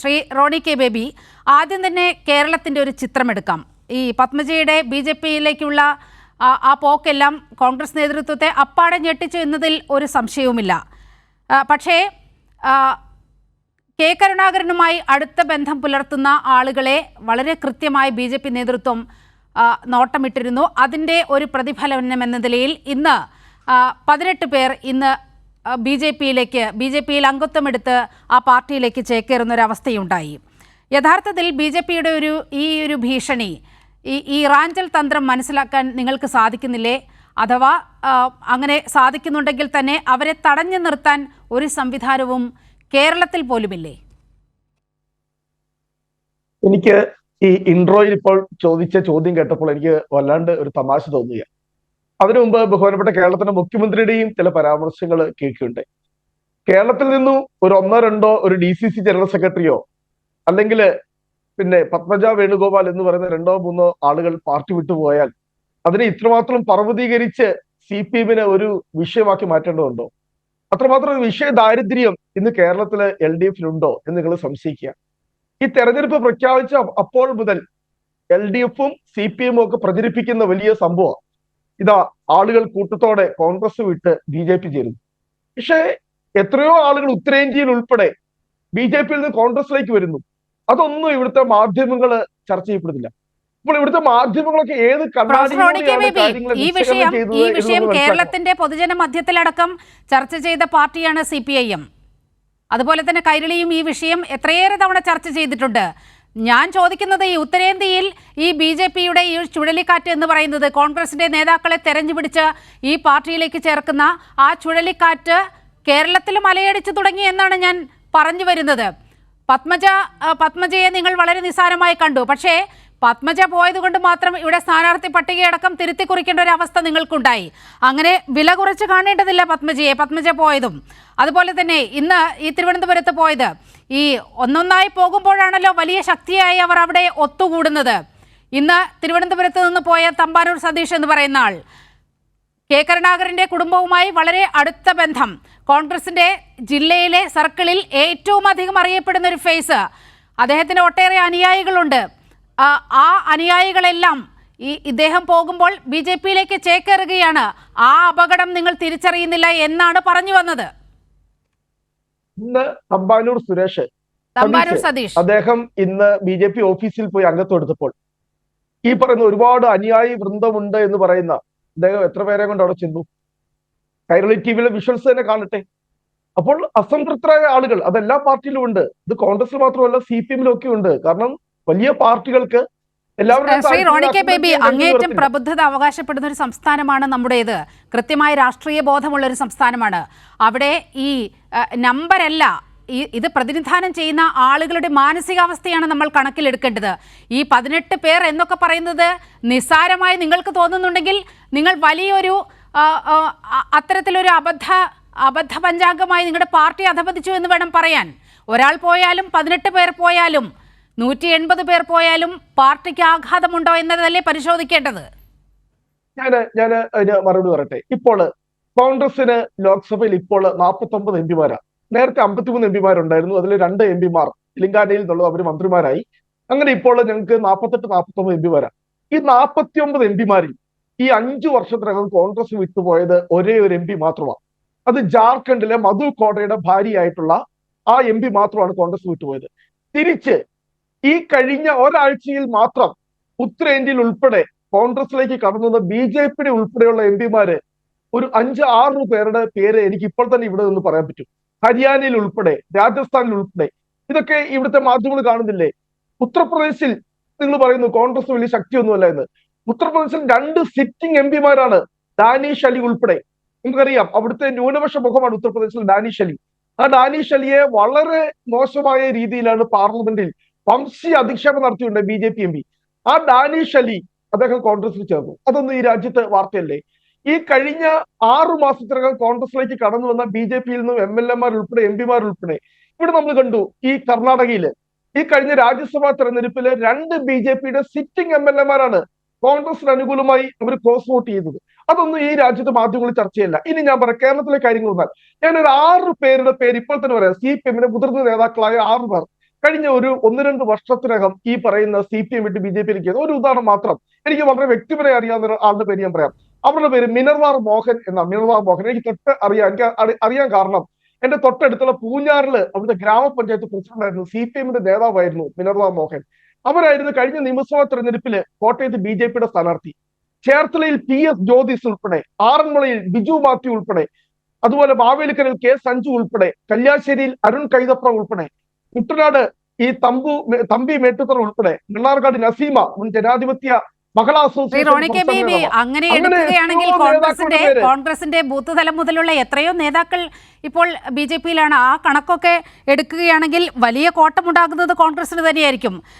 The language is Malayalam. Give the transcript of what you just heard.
ശ്രീ റോണി കെ ബേബി ആദ്യം തന്നെ കേരളത്തിന്റെ ഒരു ചിത്രമെടുക്കാം. ഈ പത്മജിയുടെ ബി ജെ പിയിലേക്കുള്ള ആ- പോക്കെല്ലാം കോൺഗ്രസ് നേതൃത്വത്തെ അപ്പാടെ ഞെട്ടിച്ചു എന്നതിൽ ഒരു സംശയവുമില്ല. പക്ഷേ കെ കരുണാകരനുമായി അടുത്ത ബന്ധം പുലർത്തുന്ന ആളുകളെ വളരെ കൃത്യമായി ബി ജെ പി നേതൃത്വം നോട്ടമിട്ടിരുന്നു. അതിന്റെ ഒരു പ്രതിഫലനം എന്ന നിലയിൽ ഇന്ന് പതിനെട്ട് പേർ ഇന്ന് ബി ജെ പിയിലേക്ക് ബി ജെ പിയിൽ അംഗത്വമെടുത്ത് ആ പാർട്ടിയിലേക്ക് ചേക്കേറുന്ന ഒരു അവസ്ഥയുണ്ടായി യഥാർത്ഥത്തിൽ ബി ജെ പിയുടെ ഒരു ഈ ഒരു ഭീഷണി ഈ ഈ റാഞ്ചൽ തന്ത്രം മനസ്സിലാക്കാൻ നിങ്ങൾക്ക് സാധിക്കുന്നില്ലേ? അഥവാ അങ്ങനെ സാധിക്കുന്നുണ്ടെങ്കിൽ തന്നെ അവരെ തടഞ്ഞു നിർത്താൻ ഒരു സംവിധാനവും കേരളത്തിൽ പോലുമില്ലേ? എനിക്ക് ഈ ഇൻട്രോയിൽ ഇപ്പോൾ ചോദിച്ച ചോദ്യം കേട്ടപ്പോൾ എനിക്ക് വല്ലാണ്ട് ഒരു തമാശ തോന്നുക അതിനു മുമ്പ് ബഹുമാനപ്പെട്ട കേരളത്തിന്റെ മുഖ്യമന്ത്രിയുടെയും ചില പരാമർശങ്ങൾ കേൾക്കുകയുണ്ടായി കേരളത്തിൽ നിന്നും ഒരു ഒന്നോ രണ്ടോ ഒരു ഡി സി സി ജനറൽ സെക്രട്ടറിയോ അല്ലെങ്കിൽ പിന്നെ പത്മജ വേണുഗോപാൽ എന്ന് പറയുന്ന രണ്ടോ മൂന്നോ ആളുകൾ പാർട്ടി വിട്ടുപോയാൽ അതിനെ ഇത്രമാത്രം പർവതീകരിച്ച് സി പി എമ്മിനെ ഒരു വിഷയമാക്കി മാറ്റേണ്ടതുണ്ടോ? അത്രമാത്രം ഒരു വിഷയ ദാരിദ്ര്യം ഇന്ന് കേരളത്തിലെ എൽ ഡി എഫിലുണ്ടോ എന്ന് നിങ്ങൾ സംശയിക്കുക. ഈ തെരഞ്ഞെടുപ്പ് പ്രഖ്യാപിച്ച അപ്പോൾ മുതൽ എൽ ഡി എഫും സി പി എമ്മും ഒക്കെ പ്രചരിപ്പിക്കുന്ന വലിയ സംഭവം ഇതാ ആളുകൾ കൂട്ടത്തോടെ കോൺഗ്രസ് വിട്ട് ബി ജെ പി ചേരുന്നു. പക്ഷേ എത്രയോ ആളുകൾ ഉത്തരേന്ത്യയിൽ ഉൾപ്പെടെ ബി ജെ പിയിൽ നിന്ന് കോൺഗ്രസിലേക്ക് വരുന്നു. അതൊന്നും ഇവിടുത്തെ മാധ്യമങ്ങൾ ചർച്ച ചെയ്യപ്പെടുന്നില്ല. ഇപ്പോൾ ഇവിടുത്തെ മാധ്യമങ്ങളൊക്കെ ഏത് ഈ വിഷയം ഈ വിഷയം കേരളത്തിന്റെ പൊതുജന മധ്യത്തിലടക്കം ചർച്ച ചെയ്ത പാർട്ടിയാണ് സി പി ഐ എം. അതുപോലെ തന്നെ കൈരളിയും ഈ വിഷയം എത്രയേറെ തവണ ചർച്ച ചെയ്തിട്ടുണ്ട്. ഞാൻ ചോദിക്കുന്നത് ഈ ഉത്തരേന്ത്യയിൽ ഈ ബി ജെ പിയുടെ ഈ ചുഴലിക്കാറ്റ് എന്ന് പറയുന്നത് കോൺഗ്രസിന്റെ നേതാക്കളെ തെരഞ്ഞു പിടിച്ച് ഈ പാർട്ടിയിലേക്ക് ചേർക്കുന്ന ആ ചുഴലിക്കാറ്റ് കേരളത്തിൽ മലയടിച്ചു തുടങ്ങി എന്നാണ് ഞാൻ പറഞ്ഞു വരുന്നത്. പത്മജ പത്മജയെ നിങ്ങൾ വളരെ നിസ്സാരമായി കണ്ടു. പക്ഷേ പത്മജ പോയത് കൊണ്ട് മാത്രം ഇവിടെ സ്ഥാനാർത്ഥി പട്ടികയടക്കം തിരുത്തി കുറിക്കേണ്ട ഒരു അവസ്ഥ നിങ്ങൾക്കുണ്ടായി. അങ്ങനെ വില കുറച്ച് കാണേണ്ടതില്ല പത്മജയെ. പത്മജ പോയതും. അതുപോലെ തന്നെ ഇന്ന് ഈ തിരുവനന്തപുരത്ത് പോയത്. ഈ ഒന്നൊന്നായി പോകുമ്പോഴാണല്ലോ വലിയ ശക്തിയായി അവർ അവിടെ ഒത്തുകൂടുന്നത്. ഇന്ന് തിരുവനന്തപുരത്ത് നിന്ന് പോയ തമ്പാനൂർ സതീഷ് എന്ന് പറയുന്ന ആൾ. കെ. കരുണാകരന്റെ കുടുംബവുമായി വളരെ അടുത്ത ബന്ധം. കോൺഗ്രസിന്റെ ജില്ലയിലെ സർക്കിളിൽ ഏറ്റവും അധികം അറിയപ്പെടുന്ന ഒരു ഫേസ്. അദ്ദേഹത്തിന് ഒട്ടേറെ അനുയായികളുണ്ട്. ആ, അനുയായികളെല്ലാം ഈ ഇദ്ദേഹം പോകുമ്പോൾ ബി ജെ പിയിലേക്ക് ചേക്കേറുകയാണ്. ആ അപകടം നിങ്ങൾ തിരിച്ചറിയുന്നില്ല എന്നാണ് പറഞ്ഞു വന്നത്. ഇന്ന് തമ്പാനൂർ സുരേഷ് തമ്പാനൂർ സതീഷ്. സതീഷ്. അദ്ദേഹം ഇന്ന് ബി ജെ പി ഓഫീസിൽ പോയി അംഗത്വം എടുത്തപ്പോൾ. ഈ പറയുന്ന ഒരുപാട് അനുയായി വൃന്ദമുണ്ട് എന്ന് പറയുന്ന അദ്ദേഹം എത്ര പേരെ കൊണ്ട് അവിടെ ചെന്നു? കൈരളി ടി വിയിലെ വിഷ്വൽസ് തന്നെ കാണട്ടെ. അപ്പോൾ അസംതൃപ്തരായ ആളുകൾ അതെല്ലാ പാർട്ടിയിലും ഉണ്ട്. ഇത് കോൺഗ്രസിൽ മാത്രമല്ല സി പി എമ്മിലും ഒക്കെ ഉണ്ട്. കാരണം വലിയ പാർട്ടികൾക്ക് ശ്രീ റോണി കെ ബേബി അങ്ങേറ്റം പ്രബുദ്ധത അവകാശപ്പെടുന്ന ഒരു സംസ്ഥാനമാണ് നമ്മുടേത്. കൃത്യമായ രാഷ്ട്രീയ ബോധമുള്ള ഒരു സംസ്ഥാനമാണ്. അവിടെ ഈ നമ്പരല്ല ഈ ഇത് പ്രതിനിധാനം ചെയ്യുന്ന ആളുകളുടെ മാനസികാവസ്ഥയാണ് നമ്മൾ കണക്കിലെടുക്കേണ്ടത്. ഈ പതിനെട്ട് പേർ എന്നൊക്കെ പറയുന്നത് നിസ്സാരമായി നിങ്ങൾക്ക് തോന്നുന്നുണ്ടെങ്കിൽ നിങ്ങൾ വലിയൊരു അത്തരത്തിലൊരു അബദ്ധ അബദ്ധ പഞ്ചാംഗമായി നിങ്ങളുടെ പാർട്ടി അധപതിച്ചു എന്ന് വേണം പറയാൻ. ഒരാൾ പോയാലും പതിനെട്ട് പേർ പോയാലും നൂറ്റി എൺപത് പേർ പോയാലും പാർട്ടിക്ക് ആഘാതമുണ്ടോ എന്നതല്ലേ പരിശോധിക്കേണ്ടത്? ഞാൻ ഞാൻ അതിന് മറുപടി പറയട്ടെ. ഇപ്പോൾ കോൺഗ്രസിന് ലോക്സഭയിൽ ഇപ്പോൾ നാൽപ്പത്തി ഒമ്പത് എം പിമാരാണ് നേരത്തെ അമ്പത്തിമൂന്ന് എം പിമാരുണ്ടായിരുന്നു. അതിൽ രണ്ട് എം പിമാർ തെലങ്കാനയിൽ നിന്നുള്ളത് അവർ മന്ത്രിമാരായി. അങ്ങനെ ഇപ്പോൾ ഞങ്ങൾക്ക് നാൽപ്പത്തെട്ട് നാൽപ്പത്തി ഒമ്പത് എം പിമാരാണ് ഈ നാൽപ്പത്തി ഒമ്പത് എം പിമാരിൽ ഈ അഞ്ചു വർഷത്തിനകം കോൺഗ്രസ് വിട്ടുപോയത് ഒരേ ഒരു എം പി മാത്രമാണ് അത് ജാർഖണ്ഡിലെ മധു കോടയുടെ ഭാര്യയായിട്ടുള്ള ആ എം പി മാത്രമാണ് കോൺഗ്രസ് വിട്ടുപോയത്. തിരിച്ച് ഈ കഴിഞ്ഞ ഒരാഴ്ചയിൽ മാത്രം ഉത്തരേന്ത്യയിൽ ഉൾപ്പെടെ കോൺഗ്രസിലേക്ക് കടന്നു വന്ന ബി ജെ പിയുടെ ഉൾപ്പെടെയുള്ള എം പിമാര് ഒരു അഞ്ച് ആറ് പേരുടെ പേര് എനിക്ക് ഇപ്പോൾ തന്നെ ഇവിടെ നിന്ന് പറയാൻ പറ്റും. ഹരിയാനയിൽ ഉൾപ്പെടെ രാജസ്ഥാനിൽ ഉൾപ്പെടെ. ഇതൊക്കെ ഇവിടുത്തെ മാധ്യമങ്ങൾ കാണുന്നില്ലേ? ഉത്തർപ്രദേശിൽ നിങ്ങൾ പറയുന്നു കോൺഗ്രസ് വലിയ ശക്തിയൊന്നുമല്ല എന്ന്. ഉത്തർപ്രദേശിൽ രണ്ട് സിറ്റിംഗ് എം പിമാരാണ് ഡാനിഷ് അലി ഉൾപ്പെടെ. നമുക്കറിയാം അവിടുത്തെ ന്യൂനപക്ഷ മുഖമാണ് ഉത്തർപ്രദേശിൽ ഡാനിഷ് അലി. ആ ഡാനിഷ് അലിയെ വളരെ മോശമായ രീതിയിലാണ് പാർലമെന്റിൽ വംശീയ അധിക്ഷേപം നടത്തിയുണ്ട് B J P M P. ആ ഡാനിഷ് അലി അദ്ദേഹം കോൺഗ്രസിൽ ചേർന്നു. അതൊന്നും ഈ രാജ്യത്ത് വാർത്തയല്ലേ? ഈ കഴിഞ്ഞ ആറു മാസത്തിനകം കോൺഗ്രസിലേക്ക് കടന്നു വന്ന ബി ജെ പിയിൽ നിന്നും എം എൽ എമാർ ഉൾപ്പെടെ എം പിമാർ ഉൾപ്പെടെ ഇവിടെ നമ്മൾ കണ്ടു ഈ കർണാടകയിൽ ഈ കഴിഞ്ഞ രാജ്യസഭാ തെരഞ്ഞെടുപ്പിൽ രണ്ട് ബി ജെ പിയുടെ സിറ്റിംഗ് എം എൽ എമാരാണ് കോൺഗ്രസിന് അനുകൂലമായി അവർ ക്രോസ് വോട്ട് ചെയ്തത്. അതൊന്നും ഈ രാജ്യത്ത് മാധ്യമങ്ങളിൽ ചർച്ചയല്ല. ഇനി ഞാൻ പറയാം കേരളത്തിലെ കാര്യങ്ങൾ വന്നാൽ. ഒരു ആറ് പേരുടെ പേര് ഇപ്പോൾ തന്നെ പറയാം. സി പി എമ്മിന്റെ മുതിർന്ന നേതാക്കളായ ആറ് പേർ. കഴിഞ്ഞ ഒരു ഒന്ന് രണ്ട് വർഷത്തിനകം ഈ പറയുന്ന സി പി എം വിട്ട് ബി ജെ പിയിലേക്ക് ഒരു ഉദാഹരണം മാത്രം. എനിക്ക് വളരെ വ്യക്തിപരമായി അറിയാവുന്ന ആളുടെ പേര് ഞാൻ പറയാം. അവരുടെ പേര് മിനർവാർ മോഹൻ എന്ന മിനർവാർ മോഹൻ. എനിക്ക് തൊട്ട് അറിയാം. എനിക്ക് അറിയാൻ കാരണം എന്റെ തൊട്ടടുത്തുള്ള പൂഞ്ഞാറിൽ അവിടുത്തെ ഗ്രാമപഞ്ചായത്ത് പ്രസിഡന്റായിരുന്നു സി പി എമ്മിന്റെ നേതാവായിരുന്നു മിനർവാർ മോഹൻ. അവരായിരുന്നു കഴിഞ്ഞ നിയമസഭാ തെരഞ്ഞെടുപ്പിൽ കോട്ടയത്ത് ബി ജെ പിയുടെ സ്ഥാനാർത്ഥി. ചേർത്തലയിൽ പി എസ് ജ്യോതിസ് ഉൾപ്പെടെ ആറന്മുളയിൽ ബിജു മാത്യു ഉൾപ്പെടെ അതുപോലെ മാവേലിക്കരയിൽ കെ സഞ്ജു ഉൾപ്പെടെ കല്യാശ്ശേരിയിൽ അരുൺ കൈതപ്ര ഉൾപ്പെടെ കുട്ടനാട് ഈ തമ്പു തമ്പി മേട്ടുത്തറ ഉൾപ്പെടെ വെള്ളാർക്കാട് നസീമ മുൻ ജനാധിപത്യ അങ്ങനെ എടുക്കുകയാണെങ്കിൽ കോൺഗ്രസിന്റെ കോൺഗ്രസിന്റെ ബൂത്ത് തലം മുതലുള്ള എത്രയോ നേതാക്കൾ ഇപ്പോൾ ബി ജെ പിയിലാണ്. ആ കണക്കൊക്കെ എടുക്കുകയാണെങ്കിൽ വലിയ കോട്ടമുണ്ടാകുന്നത് കോൺഗ്രസിന് തന്നെയായിരിക്കും.